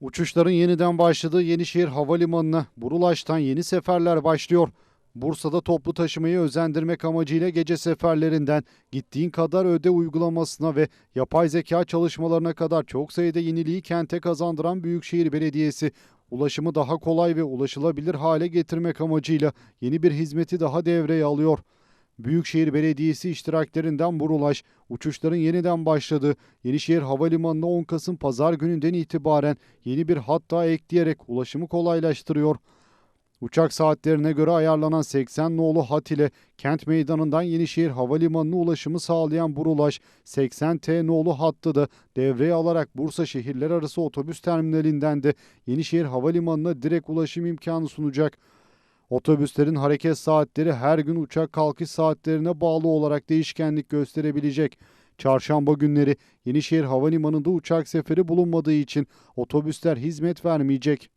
Uçuşların yeniden başladığı Yenişehir Havalimanı'na Burulaş'tan yeni seferler başlıyor. Bursa'da toplu taşımayı özendirmek amacıyla gece seferlerinden gittiğin kadar öde uygulamasına ve yapay zeka çalışmalarına kadar çok sayıda yeniliği kente kazandıran Büyükşehir Belediyesi ulaşımı daha kolay ve ulaşılabilir hale getirmek amacıyla yeni bir hizmeti daha devreye alıyor. Büyükşehir Belediyesi iştiraklerinden Burulaş, uçuşların yeniden başladığı Yenişehir Havalimanı'na 10 Kasım Pazar gününden itibaren yeni bir hat daha ekleyerek ulaşımı kolaylaştırıyor. Uçak saatlerine göre ayarlanan 80 nolu hat ile kent meydanından Yenişehir Havalimanı'na ulaşımı sağlayan Burulaş, 80T nolu hattı da devreye alarak Bursa şehirler arası otobüs terminalinden de Yenişehir Havalimanı'na direkt ulaşım imkanı sunacak. Otobüslerin hareket saatleri her gün uçak kalkış saatlerine bağlı olarak değişkenlik gösterebilecek. Çarşamba günleri Yenişehir Havalimanı'nda uçak seferi bulunmadığı için otobüsler hizmet vermeyecek.